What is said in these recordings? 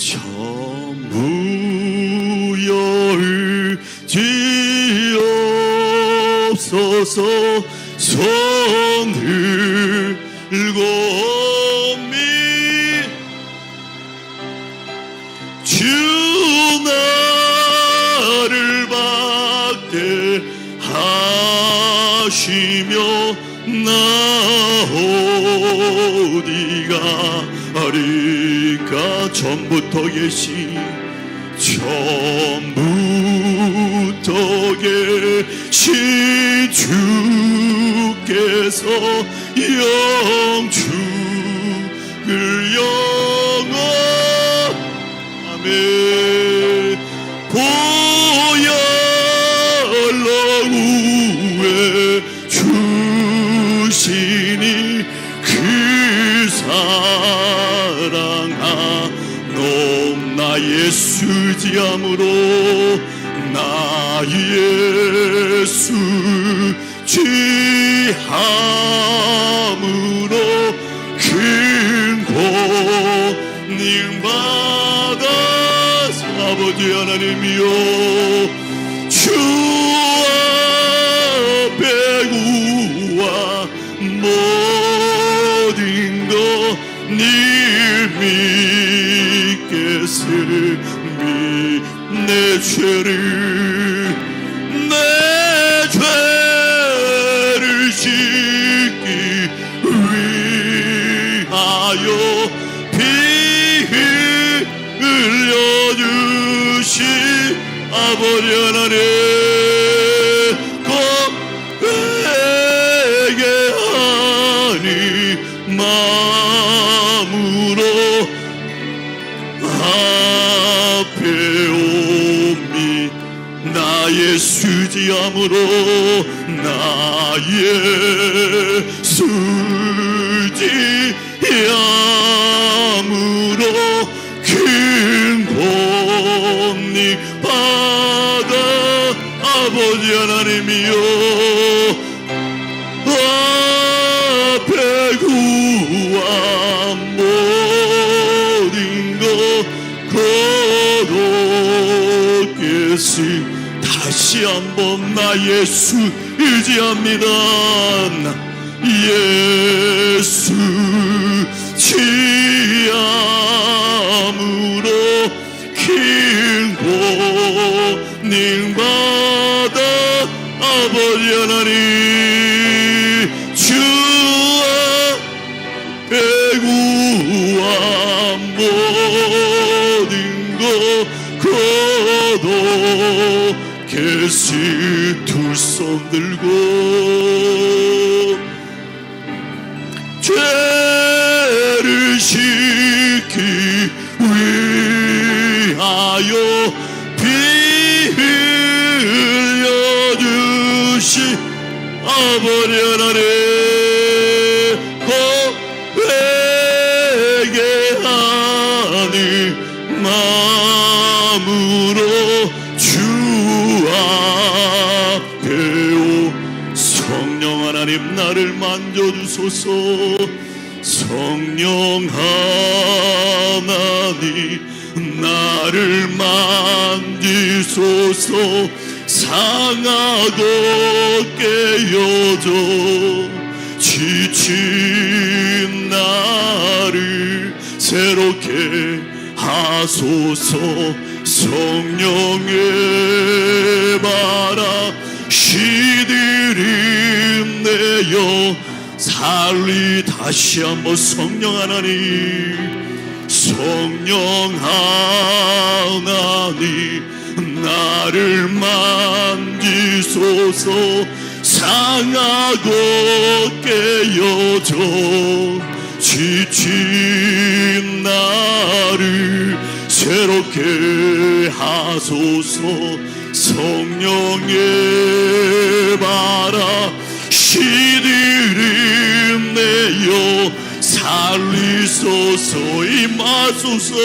전부 열지옵소서 손 들고 미 주 나를 받게 하시며 나 어디가 아리까 전부 터 계신 전부터 계신 주께서 영축을 영원. 아멘 지함으로 나 예수 지함으로 큰 권능 받아 아버지 하나님이여 주 앞에 구와 모든 것늘 믿겠으니 내 죄를 내 죄를 씻기 위하여 피 흘려주신 아버지 하나님 마음 예수 지함으로 나 예수 지함으로 큰 본능 받아 아버지 하나님이여 한번 나 예수 의지합니다. 나 예수 큰 본능 받아 아버지 하나님 모든 것 거독 했시 두손 들고 죄를 씻기 위하여 피 흘려주시 아버지 하나님 주소서. 성령 하나님 나를 만지소서. 상하고 깨어져 지친 나를 새롭게 하소서. 성령의 바라 시들임 내어 살리 다시 한번 성령 하나님 성령 하나님 나를 만지소서 상하고 깨어져 지친 나를 새롭게 하소서 성령의 임하소서.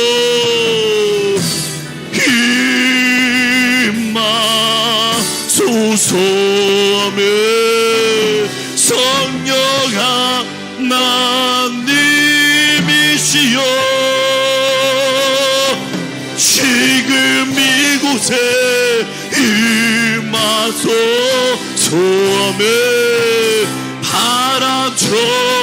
임하소서 아멘 성령 하나님이시여. 이곳에 임하소서 아멘 바람처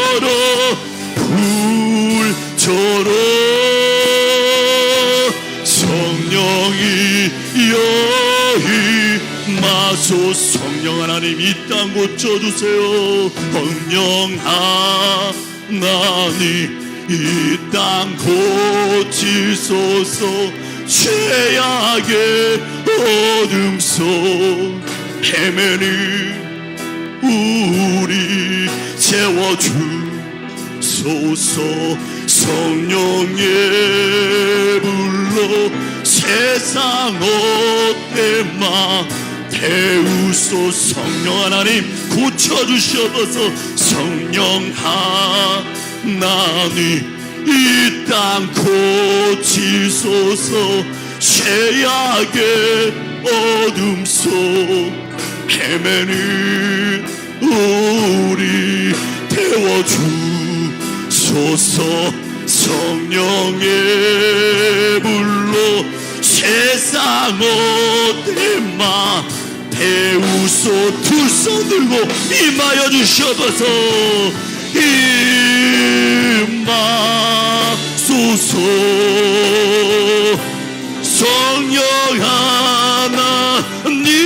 여임하소 성령 하나님 이 땅 고쳐주세요. 성령 하나님 이 땅 고치소서. 죄악의 어둠 속 헤매는 우리 채워주소서. 성령의 불로 세상 어때마 태우소 성령 하나님 고쳐주셔서. 성령 하나님 이 땅 고치소서. 죄악의 어둠 속 헤매는 우리 태워주소서. 성령의 불로 세상 어때마 태우소 두 손 들고 임하여 주셔서. 임하소서. 성령 하나님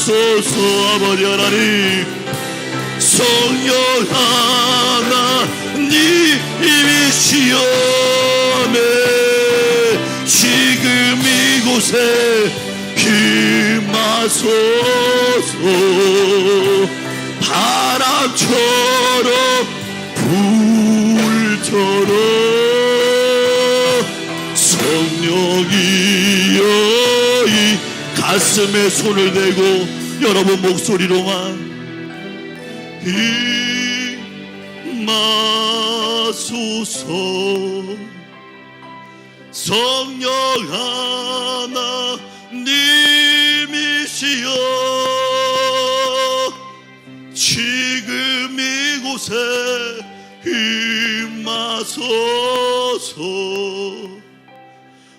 임하소서 아버지 하나님 성령 하나님이시여네 지금 이곳에 임하소서 바람처럼 불처럼 가슴에 손을 대고 여러분 목소리로만 임마소서 성령 하나님이시여 지금 이곳에 임마소서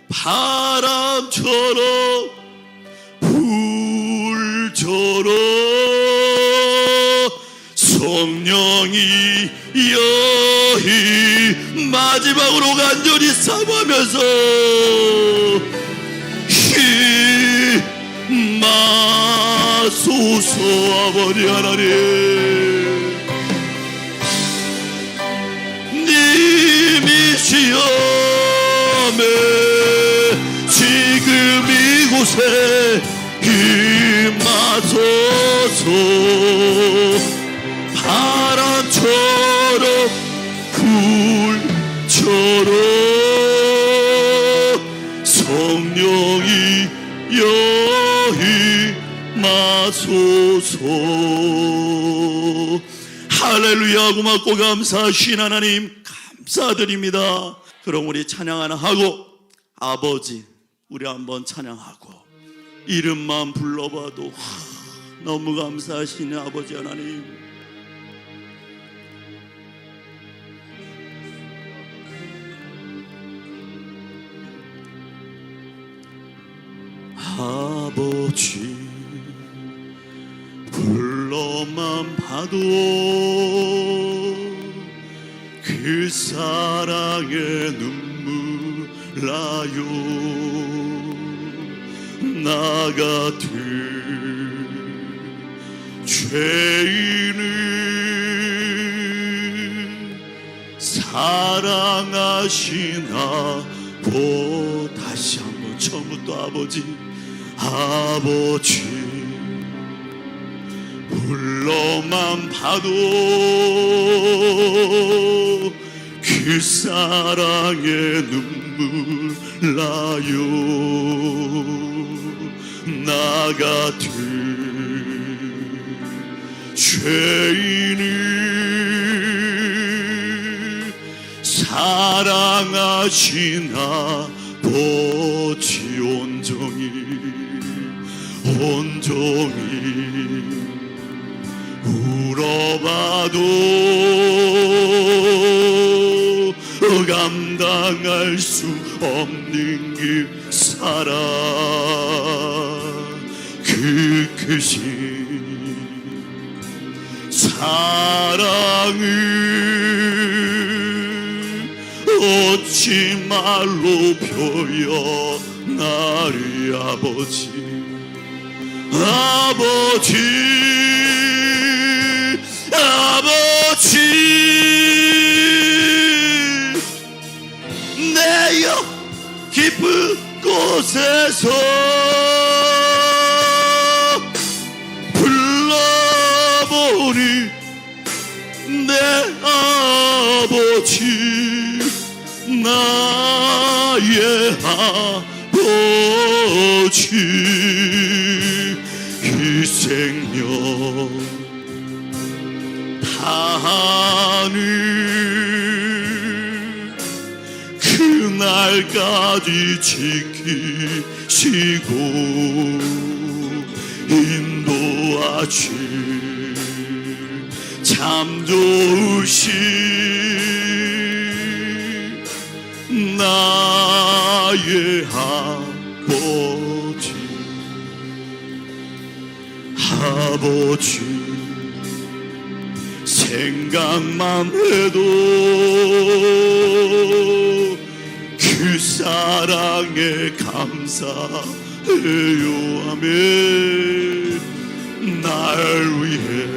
바람처럼 성령이 여희 마지막으로 간절히 사모하면서 힘마소서 아버지 하나님. 님이시여매 지금 이곳에 임하소서 바람처럼 불처럼 성령이 여임하소서. 할렐루야. 고맙고 감사하신 하나님 감사드립니다. 그럼 우리 찬양 하나 하고 아버지 우리 한번 찬양하고 이름만 불러봐도 하, 너무 감사하시는 아버지 하나님 아버지. 불러만 봐도 그 사랑에 눈물 나요. 나 같은 죄인을 사랑하시나 보. 다시 한번 처음부터 아버지 아버지 불러만 봐도 그 사랑에 눈물 나요. 나 같은 죄인을 사랑하시나 보지 종일 울어봐도 감당할 수 없는 그 사랑. 그 크신 사랑을 어찌 말로 표현하리 아버지 아버지 아버지. 내여 깊은 곳에서 불러보니 내 아버지 나의 아버지. 희 생력 다하는 그날까지 지키시고 인도하시 참 좋으신 나의 아 아버지. 생각만 해도 그 사랑에 감사해요. 하며 날 위해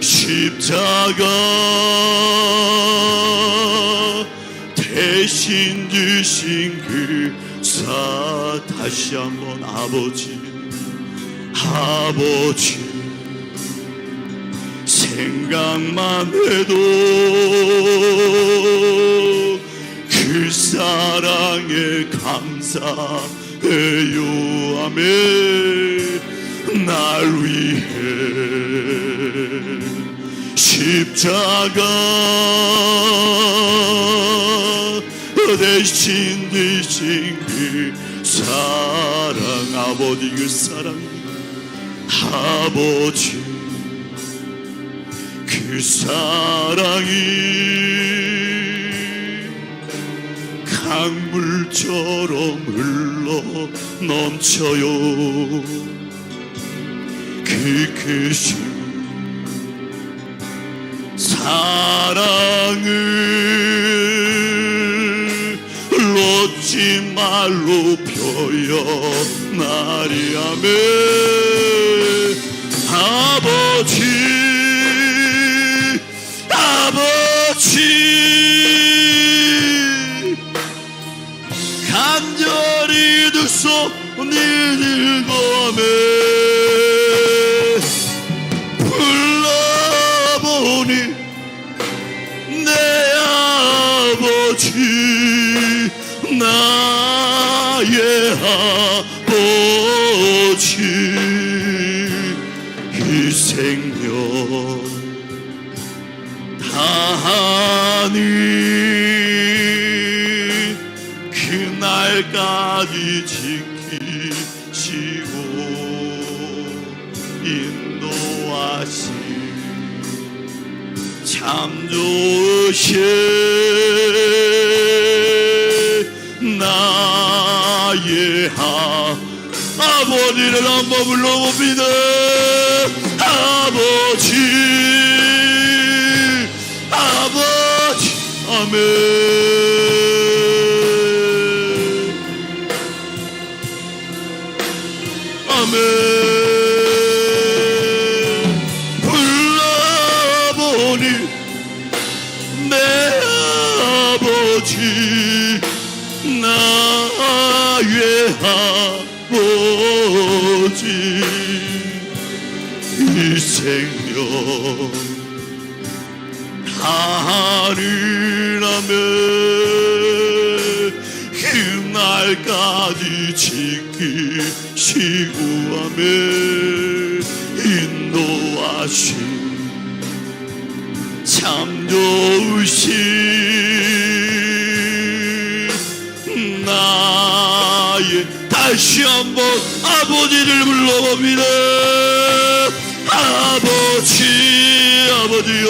십자가 대신 주신 그 사 다시 한번 아버지 아버지 생각만 해도 그 사랑에 감사해요. 하며 날 위해 십자가 대신 되신 그 사랑 아버지 그 사랑 아버지 그 사랑이 강물처럼 흘러 넘쳐요. 그 크신 사랑을 말로 표현하리 하며 아버지. 아버지. 간절히 두 손을 들고매 불 아 한번 불러봅니다 아버지. 아버지. 아멘. 아멘 하며 인도하신 참 좋으신 나의 다시 한번 아버지를 불러봅니다. 아버지 아버지요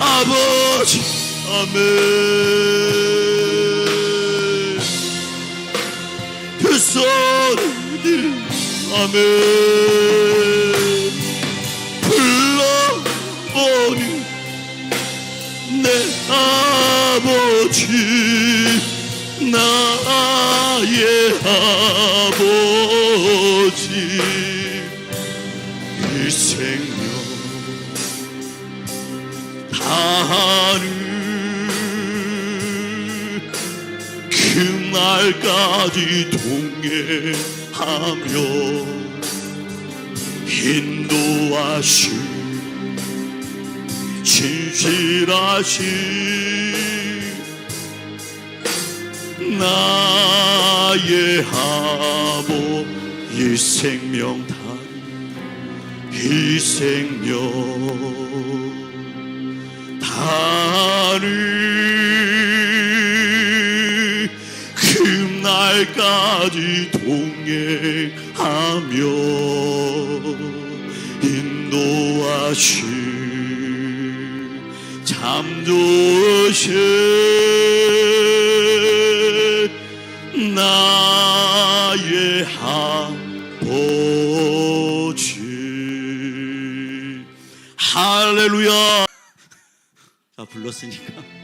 아버지 아멘 불러보니 내 아버지 나의 아버지 이 생명 다하는 그날까지 동행 하며 인도하신 진실하신 나의 아버 이 생명 단이 생명 다는 날까지 동행하며 인도하신 참 좋으신 나의 아버지. 할렐루야. 자 불렀으니까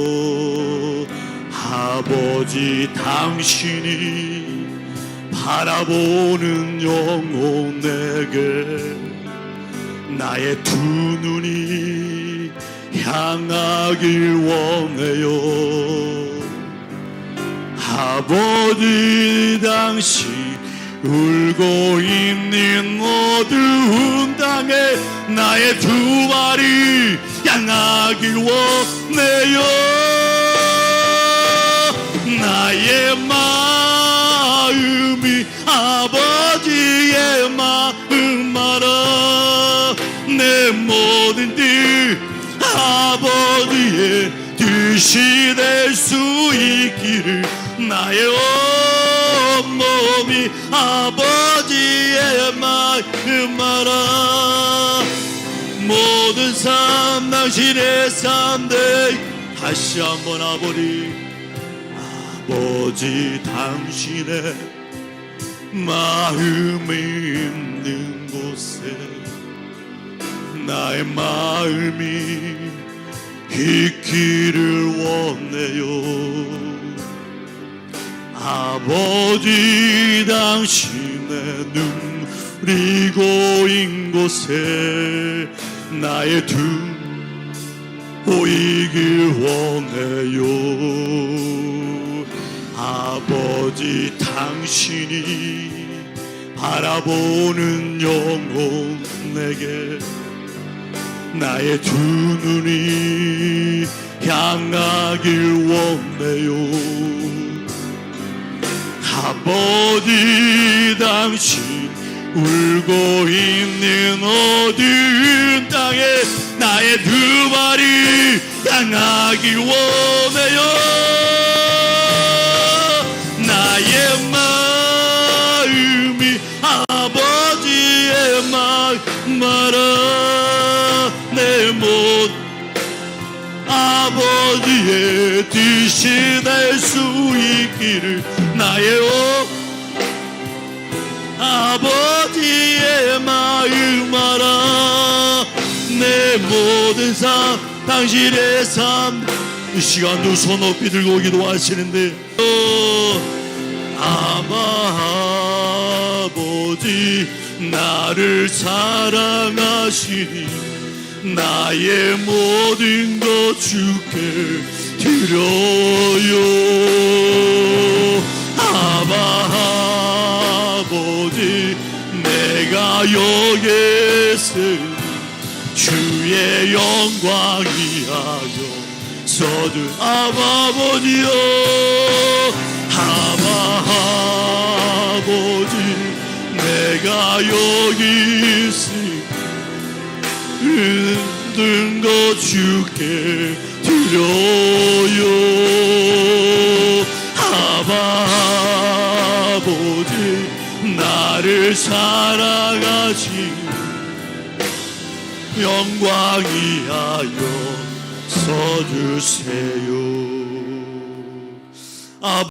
아버지 당신이 바라보는 영혼에게 나의 두 눈이 향하길 원해요. 아버지 당신 울고 있는 어두운 땅에 나의 두 발이 향하길 원해요 나의 마음이 아버지의 마음 알아 내 모든 뜻 아버지의 뜻이 될 수 있기를 나의 온몸이 아버지의 마음 알아 모든 삶 당신의 삶대 다시 한번 아버지 아버지 당신의 마음이 있는 곳에 나의 마음이 있기를 원해요. 아버지 당신의 눈물이 고인 곳에 나의 두 보이길 원해요 아버지 당신이 바라보는 영혼에게 나의 두 눈이 향하길 원해요. 아버지 당신 울고 있는 어두운 땅에 나의 두 발이 향하길 원해요 아버지의 뜻이 될 수 있기를 나의 오 아버지의 마음 알아 내 모든 삶 당신의 삶. 이 시간도 손 높이 들고 기도하시는데. 어, 아마 아버지 나를 사랑하시니 나의 모든 것 주께 드려요. 아바 아버지 내가 여기 있으니 주의 영광 위하여 서두 아버지여. 아버지 내가 여기 있으니 힘든 것 주께 드려요 아버지 나를 사랑하시 영광이하여 서주세요.